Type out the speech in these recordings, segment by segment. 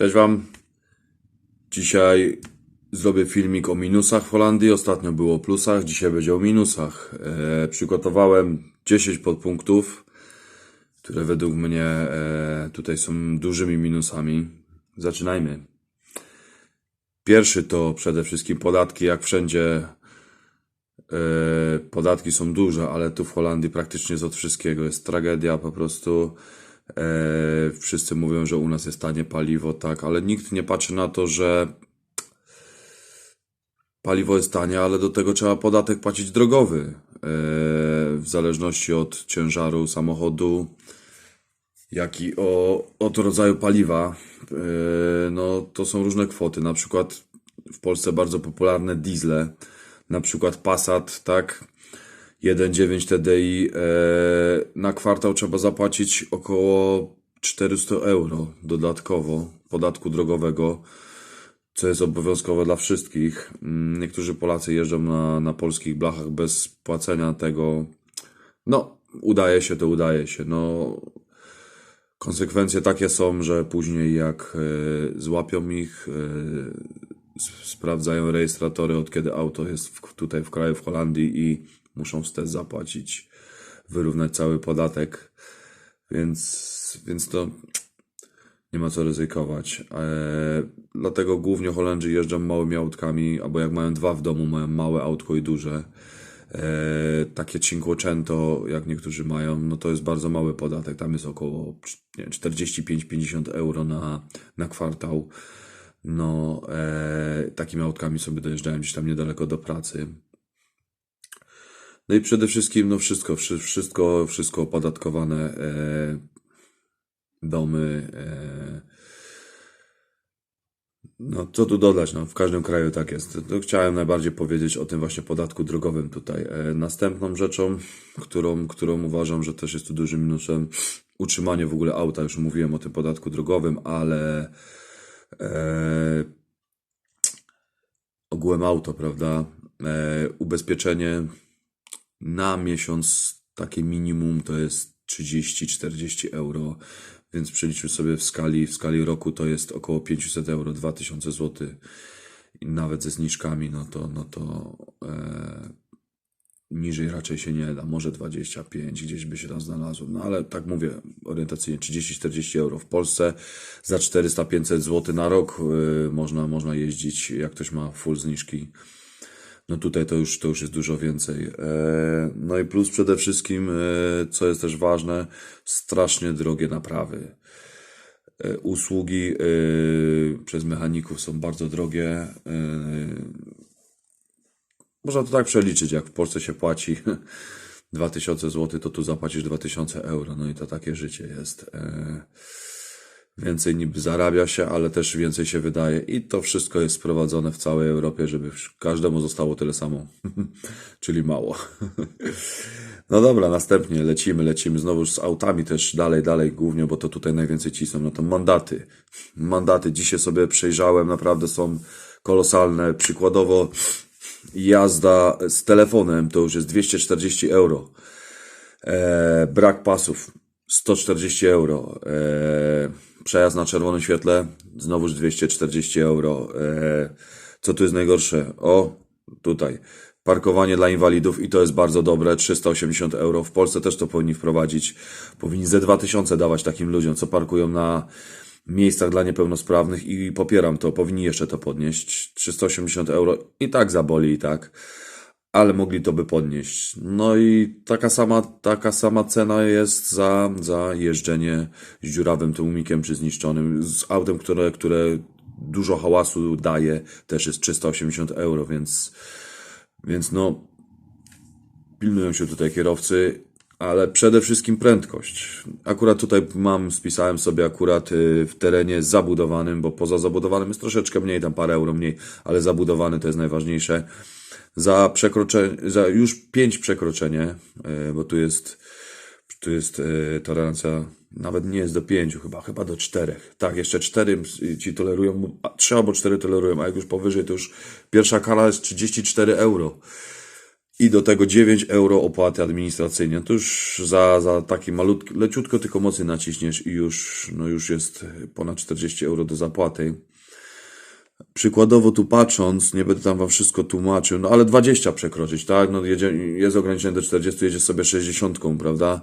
Cześć Wam. Dzisiaj zrobię filmik o minusach w Holandii. Ostatnio było o plusach, dzisiaj będzie o minusach. E, przygotowałem 10 podpunktów, które według mnie e, tutaj są dużymi minusami. Zaczynajmy. Pierwszy to przede wszystkim podatki, jak wszędzie. E, podatki są duże, ale tu w Holandii praktycznie jest od wszystkiego. Jest tragedia po prostu. E, wszyscy mówią, że u nas jest tanie paliwo, tak, ale nikt nie patrzy na to, że paliwo jest tanie, ale do tego trzeba podatek płacić drogowy. E, w zależności od ciężaru samochodu, jak i o, od rodzaju paliwa, e, no to są różne kwoty. Na przykład w Polsce bardzo popularne diesle, na przykład Passat, tak, 1,9 TDI, e, na kwartał trzeba zapłacić około 400 euro dodatkowo podatku drogowego, co jest obowiązkowe dla wszystkich. Mm, Niektórzy Polacy jeżdżą na, na polskich blachach bez płacenia tego. No, udaje się, to udaje się. No, konsekwencje takie są, że później jak e, złapią ich, e, sprawdzają rejestratory, od kiedy auto jest tutaj w kraju, w Holandii i muszą wstecz zapłacić, wyrównać cały podatek, więc, więc to nie ma co ryzykować. E, dlatego głównie Holendrzy jeżdżą małymi autkami, albo jak mają dwa w domu, mają małe autko i duże. E, takie Cinquecento, jak niektórzy mają, no to jest bardzo mały podatek. Tam jest około nie, 45-50 euro na, na kwartał. No, e, takimi autkami sobie dojeżdżałem gdzieś tam niedaleko do pracy. No i przede wszystkim, no wszystko, wszy- wszystko, wszystko opodatkowane, e, domy, e, no co tu dodać, no w każdym kraju tak jest. To chciałem najbardziej powiedzieć o tym właśnie podatku drogowym tutaj. E, następną rzeczą, którą, którą uważam, że też jest tu dużym minusem, utrzymanie w ogóle auta, już mówiłem o tym podatku drogowym, ale e, ogółem auto, prawda? E, ubezpieczenie na miesiąc takie minimum to jest 30-40 euro, więc przeliczmy sobie w skali, w skali roku to jest około 500 euro, 2000 zł i nawet ze zniżkami, no to, no to e, niżej raczej się nie da, może 25 gdzieś by się tam znalazło, no ale tak mówię orientacyjnie 30-40 euro w Polsce. Za 400-500 zł na rok e, można, można jeździć, jak ktoś ma full zniżki. No tutaj to już, to już jest dużo więcej. E, No i plus przede wszystkim, e, co jest też ważne, strasznie drogie naprawy. E, Usługi przez mechaników są bardzo drogie. Można to tak przeliczyć, jak w Polsce się płaci 2000 zł, to tu zapłacisz 2000 euro. No i to takie życie jest. Więcej niby zarabia się, ale też więcej się wydaje i to wszystko jest sprowadzone w całej Europie, żeby każdemu zostało tyle samo, czyli mało. No dobra, następnie lecimy, lecimy znowu z autami też dalej, dalej głównie, bo to tutaj najwięcej cisną, no to mandaty. Mandaty dzisiaj sobie przejrzałem, naprawdę są kolosalne. Przykładowo jazda z telefonem to już jest 240 euro. E, brak pasów 140 euro. E, przejazd na czerwonym świetle znowuż 240 euro. E, co tu jest najgorsze? O, tutaj. Parkowanie dla inwalidów i to jest bardzo dobre, 380 euro. W Polsce też to powinni wprowadzić. Powinni ze 2000 dawać takim ludziom, co parkują na miejscach dla niepełnosprawnych i popieram to. Powinni jeszcze to podnieść. 380 euro i tak zaboli, i tak ale mogli to by podnieść. No i taka sama, taka sama cena jest za, za jeżdżenie z dziurawym tłumikiem czy zniszczonym, z autem, które, które dużo hałasu daje, też jest 380 euro, więc, więc no, pilnują się tutaj kierowcy, ale przede wszystkim prędkość. Akurat tutaj mam, spisałem sobie akurat y, w terenie zabudowanym, bo poza zabudowanym jest troszeczkę mniej, tam parę euro mniej, ale zabudowany to jest najważniejsze. Za przekroczenie, za już pięć przekroczenie, y, bo tu jest, tu jest y, tolerancja, nawet nie jest do pięciu chyba, chyba do czterech. Tak, jeszcze cztery ci tolerują, a trzy albo cztery tolerują, a jak już powyżej, to już pierwsza kara jest 34 euro. I do tego 9 euro opłaty administracyjne. To już za, za taki malutki, leciutko tylko mocy naciśniesz i już, no już jest ponad 40 euro do zapłaty. Przykładowo tu patrząc, nie będę tam wam wszystko tłumaczył, no ale 20 przekroczyć, tak? No jedzie, jest ograniczenie do 40, jedziesz sobie 60, prawda?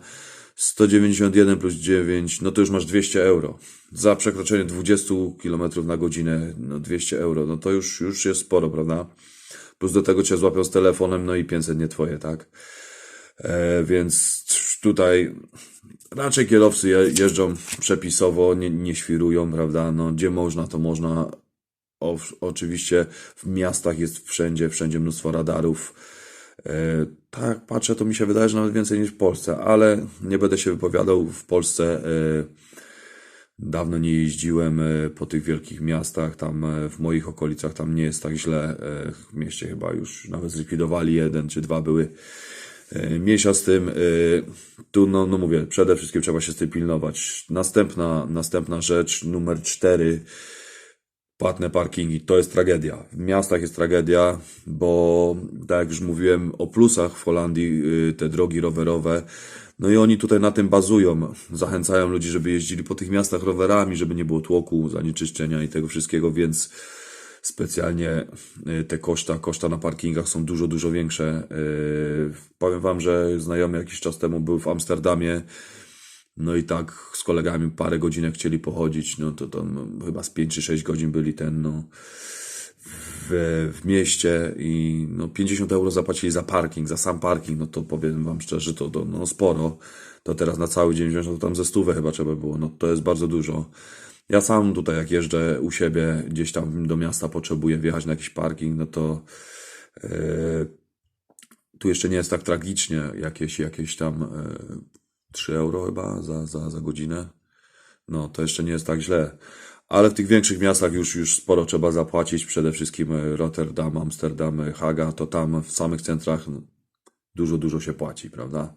191 plus 9, no to już masz 200 euro. Za przekroczenie 20 km na godzinę, no 200 euro, no to już, już jest sporo, prawda? Plus do tego cię złapią z telefonem, no i 500 nie twoje, tak? E, więc tutaj raczej kierowcy je, jeżdżą przepisowo, nie, nie świrują, prawda? No gdzie można, to można. O, oczywiście w miastach jest wszędzie, wszędzie mnóstwo radarów. E, tak, patrzę, to mi się wydaje, że nawet więcej niż w Polsce, ale nie będę się wypowiadał. W Polsce e, dawno nie jeździłem e, po tych wielkich miastach, tam e, w moich okolicach tam nie jest tak źle. E, w mieście chyba już nawet zlikwidowali jeden czy dwa były. Mniejsza z tym, tu no, no mówię, przede wszystkim trzeba się z tym pilnować. Następna, następna rzecz, numer cztery, Płatne parkingi to jest tragedia. W miastach jest tragedia, bo tak jak już mówiłem o plusach w Holandii, y, te drogi rowerowe, no i oni tutaj na tym bazują. Zachęcają ludzi, żeby jeździli po tych miastach rowerami, żeby nie było tłoku, zanieczyszczenia i tego wszystkiego, więc specjalnie y, te koszta, koszta na parkingach są dużo, dużo większe. Y, Powiem wam, że znajomy jakiś czas temu był w Amsterdamie, no i tak z kolegami parę godzinek chcieli pochodzić, no to tam chyba z 5 czy 6 godzin byli ten, no w, w mieście i no 50 euro zapłacili za parking, za sam parking, no to powiem wam szczerze, to, to no sporo. To teraz na cały dzień wziąć, no to tam ze stówę chyba trzeba było, no to jest bardzo dużo. Ja sam tutaj jak jeżdżę u siebie gdzieś tam do miasta potrzebuję wjechać na jakiś parking, no to e, tu jeszcze nie jest tak tragicznie, jakieś, jakieś tam e, 3 euro chyba za, za, za godzinę. No, to jeszcze nie jest tak źle. Ale w tych większych miastach już, już sporo trzeba zapłacić. Przede wszystkim e, Rotterdam, Amsterdam, e, Haga, to tam w samych centrach no, dużo, dużo się płaci, prawda?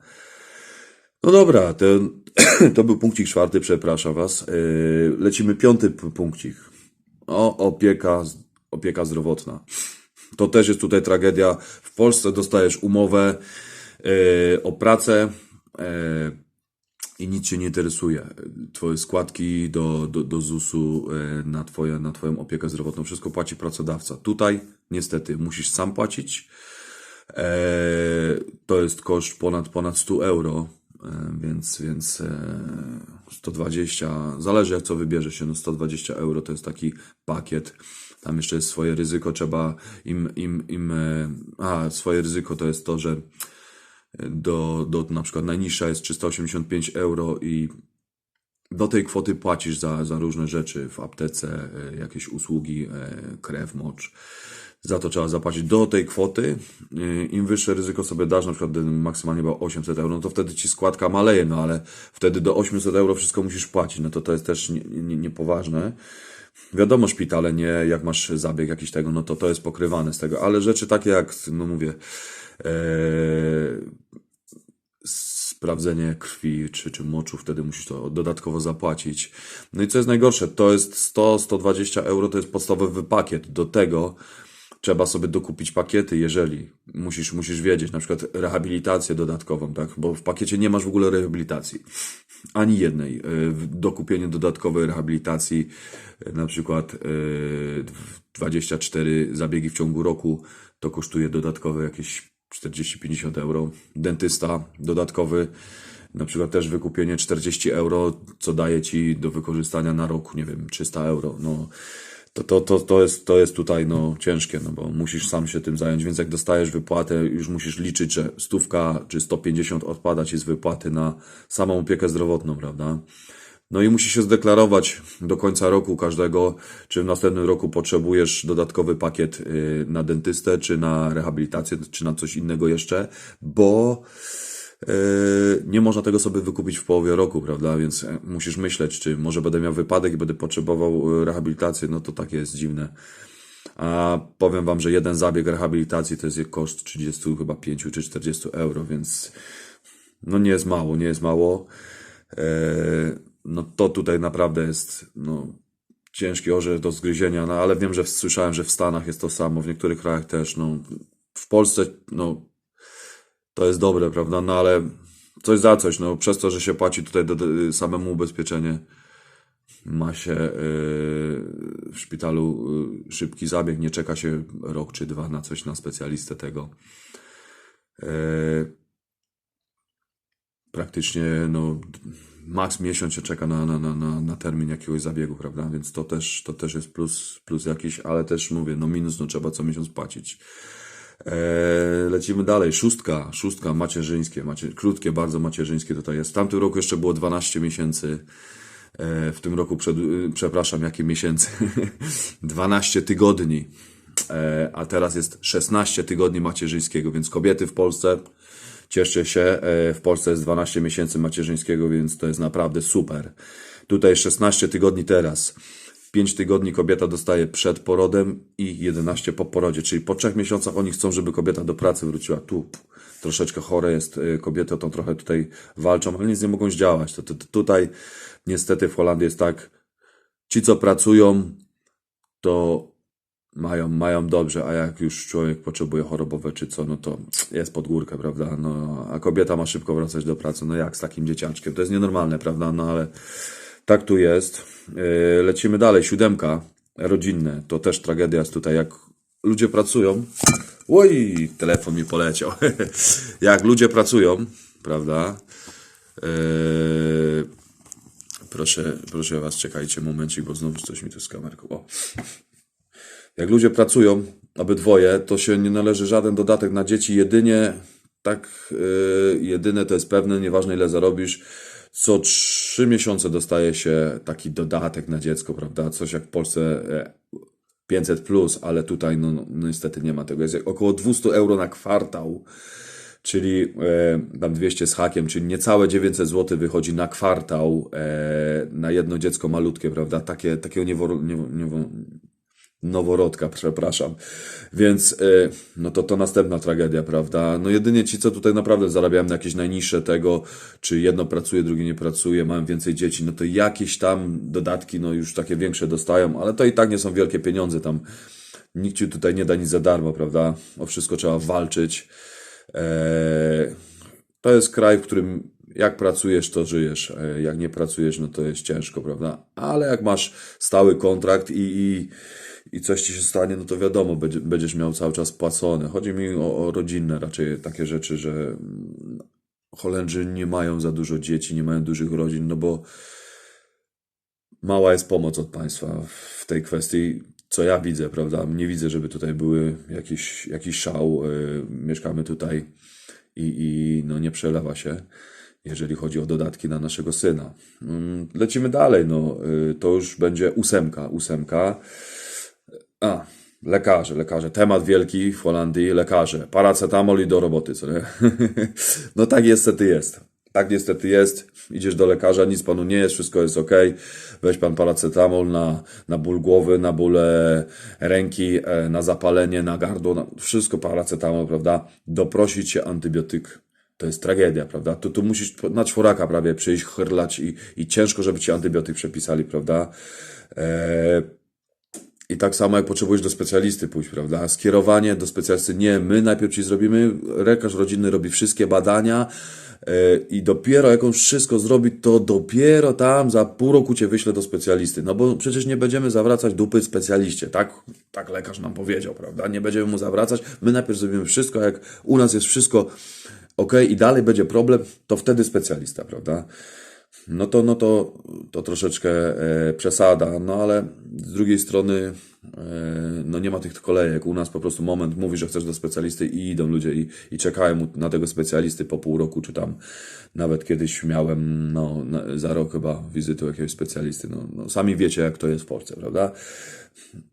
No dobra, to, to był punkcik czwarty, przepraszam Was. Yy, Lecimy piąty punkcik. O, opieka, opieka zdrowotna. To też jest tutaj tragedia. W Polsce dostajesz umowę o pracę i nic cię nie interesuje. Twoje składki do, do, do ZUS-u yy, na, twoje, na Twoją opiekę zdrowotną, wszystko płaci pracodawca. Tutaj niestety musisz sam płacić. E, to jest koszt ponad, ponad 100 euro, e, więc, więc e, 120, zależy jak co wybierze się, no 120 euro to jest taki pakiet. Tam jeszcze jest swoje ryzyko, trzeba im, im, im, e, a swoje ryzyko to jest to, że do, do na przykład najniższa jest 385 euro i do tej kwoty płacisz za, za różne rzeczy w aptece, e, jakieś usługi, e, krew, mocz. Za to trzeba zapłacić do tej kwoty. E, Im wyższe ryzyko sobie dasz, na przykład maksymalnie było 800 euro, no to wtedy ci składka maleje, no ale wtedy do 800 euro wszystko musisz płacić, no to to jest też nie- nie- niepoważne. Wiadomo, szpitale nie, jak masz zabieg jakiś tego, no to to jest pokrywane z tego, ale rzeczy takie jak, no mówię, sprawdzenie krwi czy, czy moczu, wtedy musisz to dodatkowo zapłacić. No i co jest najgorsze, to jest 100-120 euro, to jest podstawowy pakiet. Do tego trzeba sobie dokupić pakiety, jeżeli musisz, musisz wiedzieć, na przykład rehabilitację dodatkową, tak? Bo w pakiecie nie masz w ogóle rehabilitacji. Ani jednej. W- Dokupienie dodatkowej rehabilitacji, y, na przykład y, 24 zabiegi w ciągu roku, to kosztuje dodatkowe jakieś 40-50 euro. Dentysta dodatkowy, na przykład też wykupienie 40 euro, co daje ci do wykorzystania na rok, nie wiem, 300 euro. No, to, to, to, to, jest, to jest tutaj no, ciężkie, no bo musisz sam się tym zająć, więc jak dostajesz wypłatę, już musisz liczyć, że stówka czy 150 odpada ci z wypłaty na samą opiekę zdrowotną, prawda? No i musisz się zdeklarować do końca roku każdego, czy w następnym roku potrzebujesz dodatkowy pakiet y, na dentystę, czy na rehabilitację, czy na coś innego jeszcze, bo Yy, nie można tego sobie wykupić w połowie roku, prawda? Więc e, musisz myśleć, czy może będę miał wypadek i będę potrzebował e, rehabilitacji, no to takie jest dziwne. A powiem wam, że jeden zabieg rehabilitacji to jest koszt 30 chyba 5 czy 40 euro, więc no nie jest mało, nie jest mało. E, No to tutaj naprawdę jest no, ciężki orzech do zgryzienia, no ale wiem, że słyszałem, że w Stanach jest to samo, w niektórych krajach też, no w Polsce, no to jest dobre, prawda? No ale coś za coś, no przez to, że się płaci tutaj do, do, samemu ubezpieczenie, ma się yy, w szpitalu yy, szybki zabieg, nie czeka się rok czy dwa na coś, na specjalistę tego. Yy, praktycznie no, maks miesiąc się czeka na, na, na, na, termin jakiegoś zabiegu, prawda? Więc to też, to też jest plus, plus jakiś, ale też mówię, no minus, no trzeba co miesiąc płacić. Eee, lecimy dalej. Szóstka, szóstka macierzyńskie, macie, krótkie, bardzo macierzyńskie tutaj jest. W tamtym roku jeszcze było 12 miesięcy. Eee, w tym roku, przed, y, przepraszam, jakie miesięcy? 12 tygodni. Eee, a teraz jest 16 tygodni macierzyńskiego, więc kobiety w Polsce, cieszcie się, e, w Polsce jest 12 miesięcy macierzyńskiego, więc to jest naprawdę super. Tutaj 16 tygodni teraz. 5 tygodni kobieta dostaje przed porodem i 11 po porodzie, czyli po trzech miesiącach oni chcą, żeby kobieta do pracy wróciła. Tu troszeczkę chore jest, y, kobiety o to trochę tutaj walczą, ale nic nie mogą zdziałać. To, to, to tutaj niestety w Holandii jest tak, ci co pracują, to mają, mają dobrze, a jak już człowiek potrzebuje chorobowe czy co, no to jest pod górkę, prawda? No, a kobieta ma szybko wracać do pracy. No jak z takim dzieciaczkiem? To jest nienormalne, prawda? No ale tak tu jest. Yy, Lecimy dalej. Siódemka. Rodzinne. To też tragedia jest tutaj. Jak ludzie pracują. Oj, telefon mi poleciał. jak ludzie pracują, prawda? Yy, proszę, proszę was, czekajcie momencik, bo znowu coś mi tu z kamerką. O. Jak ludzie pracują, obydwoje, to się nie należy żaden dodatek na dzieci, jedynie tak, yy, jedyne to jest pewne, nieważne ile zarobisz, co trzy miesiące dostaje się taki dodatek na dziecko, prawda? Coś jak w Polsce e, 500 plus, ale tutaj no, no niestety nie ma tego. Jest około 200 euro na kwartał, czyli e, tam 200 z hakiem, czyli niecałe 900 zł wychodzi na kwartał e, na jedno dziecko malutkie, prawda? Takie, takiego niewor, nie, nie, noworodka, przepraszam. Więc y, no to to następna tragedia, prawda? No jedynie ci, co tutaj naprawdę zarabiają na jakieś najniższe tego, czy jedno pracuje, drugie nie pracuje, mają więcej dzieci, no to jakieś tam dodatki, no już takie większe dostają, ale to i tak nie są wielkie pieniądze tam. Nikt ci tutaj nie da nic za darmo, prawda? O wszystko trzeba walczyć. Eee, to jest kraj, w którym jak pracujesz, to żyjesz. E, Jak nie pracujesz, no to jest ciężko, prawda? Ale jak masz stały kontrakt i, i, i coś ci się stanie, no to wiadomo, będzie- będziesz miał cały czas płacone. Chodzi mi o, o rodzinne raczej takie rzeczy, że Holendrzy nie mają za dużo dzieci, nie mają dużych rodzin, no bo mała jest pomoc od państwa w tej kwestii, co ja widzę, prawda? Nie widzę, żeby tutaj były jakiś, jakiś szał. Yy, mieszkamy tutaj i, i no nie przelewa się, jeżeli chodzi o dodatki na naszego syna. Mm, Lecimy dalej, no yy, to już będzie ósemka, ósemka. A, lekarze, lekarze. Temat wielki w Holandii, lekarze. Paracetamol i do roboty, co nie? No tak niestety jest. Tak niestety jest. Idziesz do lekarza, nic panu nie jest, wszystko jest ok. Weź pan paracetamol na, na ból głowy, na bóle ręki, e, na zapalenie, na gardło, na, wszystko paracetamol, prawda? Doprosić się antybiotyk. To jest tragedia, prawda? Tu, tu musisz na czworaka prawie przyjść, chrlać i, i ciężko, żeby ci antybiotyk przepisali, prawda? E, i tak samo jak potrzebujesz do specjalisty pójść, prawda? Skierowanie do specjalisty. Nie, my najpierw ci zrobimy, lekarz rodzinny robi wszystkie badania yy, i dopiero jak on wszystko zrobi, to dopiero tam za pół roku cię wyśle do specjalisty. No bo przecież nie będziemy zawracać dupy specjaliście, tak? Tak lekarz nam powiedział, prawda? Nie będziemy mu zawracać. My najpierw zrobimy wszystko, jak u nas jest wszystko ok i dalej będzie problem, to wtedy specjalista, prawda? No to, no to, to troszeczkę e, przesada, no ale z drugiej strony e, no nie ma tych kolejek. U nas po prostu moment mówi, że chcesz do specjalisty i idą ludzie i, i czekają na tego specjalisty po pół roku, czy tam nawet kiedyś miałem no, za rok chyba wizytę jakiegoś specjalisty. No, no sami wiecie, jak to jest w Polsce, prawda?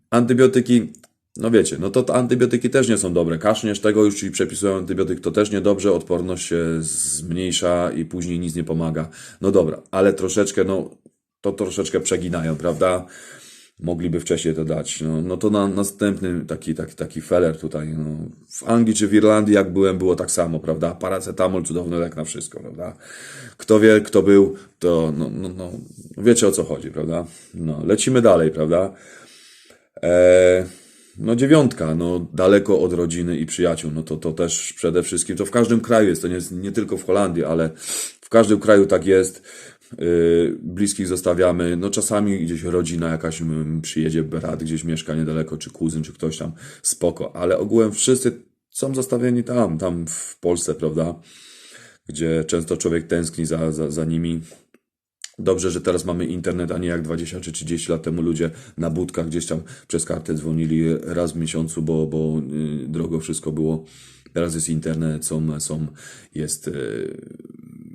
Antybiotyki, no wiecie, no to antybiotyki też nie są dobre. Kaszniesz tego, już ci przepisują antybiotyk, to też niedobrze, odporność się zmniejsza i później nic nie pomaga. No dobra, ale troszeczkę, no to troszeczkę przeginają, prawda? Mogliby wcześniej to dać. No, no to na następny taki, taki, taki feller tutaj. No. W Anglii czy w Irlandii, jak byłem, było tak samo, prawda? Paracetamol, cudowny lek na wszystko, prawda? Kto wie, kto był, to no, no, no, wiecie o co chodzi, prawda? No, lecimy dalej, prawda? Eee, no dziewiątka, no daleko od rodziny i przyjaciół, no to, to też przede wszystkim, to w każdym kraju jest, to nie, nie tylko w Holandii, ale w każdym kraju tak jest. Yy, bliskich zostawiamy, no czasami gdzieś rodzina jakaś przyjedzie, brat gdzieś mieszka niedaleko, czy kuzyn, czy ktoś tam, spoko, ale ogółem wszyscy są zostawieni tam, tam w Polsce, prawda, gdzie często człowiek tęskni za, za, za nimi. Dobrze, że teraz mamy internet, a nie jak 20 czy 30 lat temu ludzie na budkach gdzieś tam przez kartę dzwonili raz w miesiącu, bo, bo yy, drogo wszystko było. Teraz jest internet, są, są, jest yy,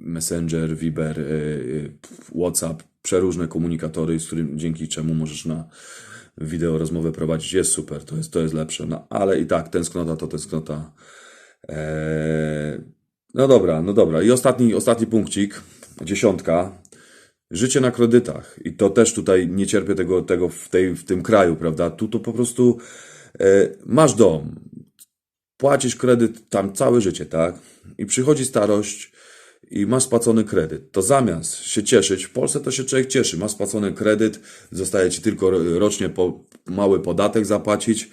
Messenger, Viber, yy, WhatsApp, przeróżne komunikatory, z którym, dzięki czemu możesz na wideo rozmowę prowadzić. Jest super, to jest, to jest lepsze. No, ale i tak, tęsknota to tęsknota. Eee, no dobra, no dobra. I ostatni, ostatni punkcik, dziesiątka. Życie na kredytach. I to też tutaj nie cierpię tego, tego w, tej, w tym kraju, prawda? Tu to po prostu e, masz dom, płacisz kredyt tam całe życie, tak? I przychodzi starość i masz spłacony kredyt. To zamiast się cieszyć, w Polsce to się człowiek cieszy, masz spłacony kredyt, zostaje ci tylko rocznie po, mały podatek zapłacić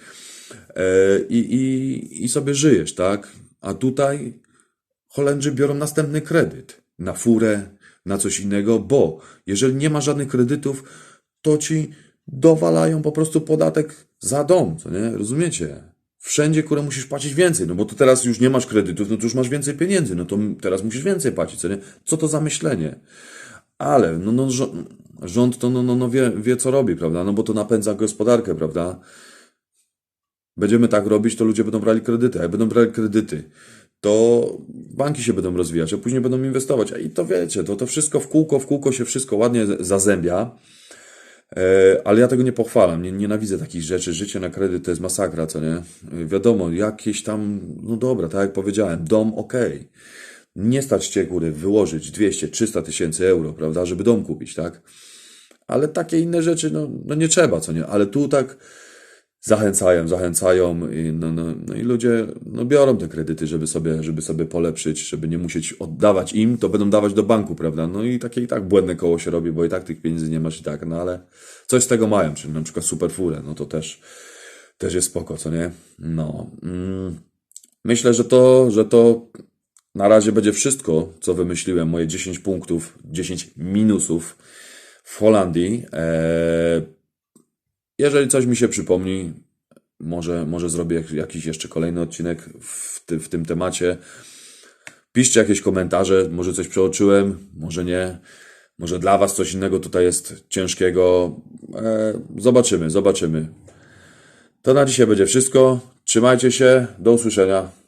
e, i, i, i sobie żyjesz, tak? A tutaj Holendrzy biorą następny kredyt na furę, na coś innego, bo jeżeli nie ma żadnych kredytów, to ci dowalają po prostu podatek za dom, co nie? Rozumiecie? Wszędzie, które musisz płacić więcej, no bo to teraz już nie masz kredytów, no to już masz więcej pieniędzy, no to teraz musisz więcej płacić, co nie? Co to za myślenie? Ale, no, no rząd, to no, no, no wie, wie, co robi, prawda? No bo to napędza gospodarkę, prawda? Będziemy tak robić, to ludzie będą brali kredyty, a jak będą brali kredyty, to banki się będą rozwijać, a później będą inwestować. I to wiecie, to, to wszystko w kółko, w kółko się wszystko ładnie zazębia. E, ale ja tego nie pochwalam, nie, nienawidzę takich rzeczy. Życie na kredyt to jest masakra, co nie? Wiadomo, jakieś tam, no dobra, tak jak powiedziałem, dom ok. Nie stać cię, góry, wyłożyć 200, 300 tysięcy euro, prawda, żeby dom kupić, tak? Ale takie inne rzeczy, no, no nie trzeba, co nie? Ale tu tak zachęcają, zachęcają i, no, no, no i ludzie no, biorą te kredyty, żeby sobie, żeby sobie polepszyć, żeby nie musieć oddawać im, to będą dawać do banku, prawda? No i takie i tak błędne koło się robi, bo i tak tych pieniędzy nie masz i tak, no ale coś z tego mają, czyli na przykład superfurę, no to też, też jest spoko, co nie? No. Mm, myślę, że to, że to na razie będzie wszystko, co wymyśliłem, moje 10 punktów, 10 minusów w Holandii. Eee, jeżeli coś mi się przypomni, może, może zrobię jakiś jeszcze kolejny odcinek w, ty, w tym temacie. Piszcie jakieś komentarze, może coś przeoczyłem, może nie. Może dla Was coś innego tutaj jest ciężkiego. E, zobaczymy, zobaczymy. To na dzisiaj będzie wszystko. Trzymajcie się, do usłyszenia.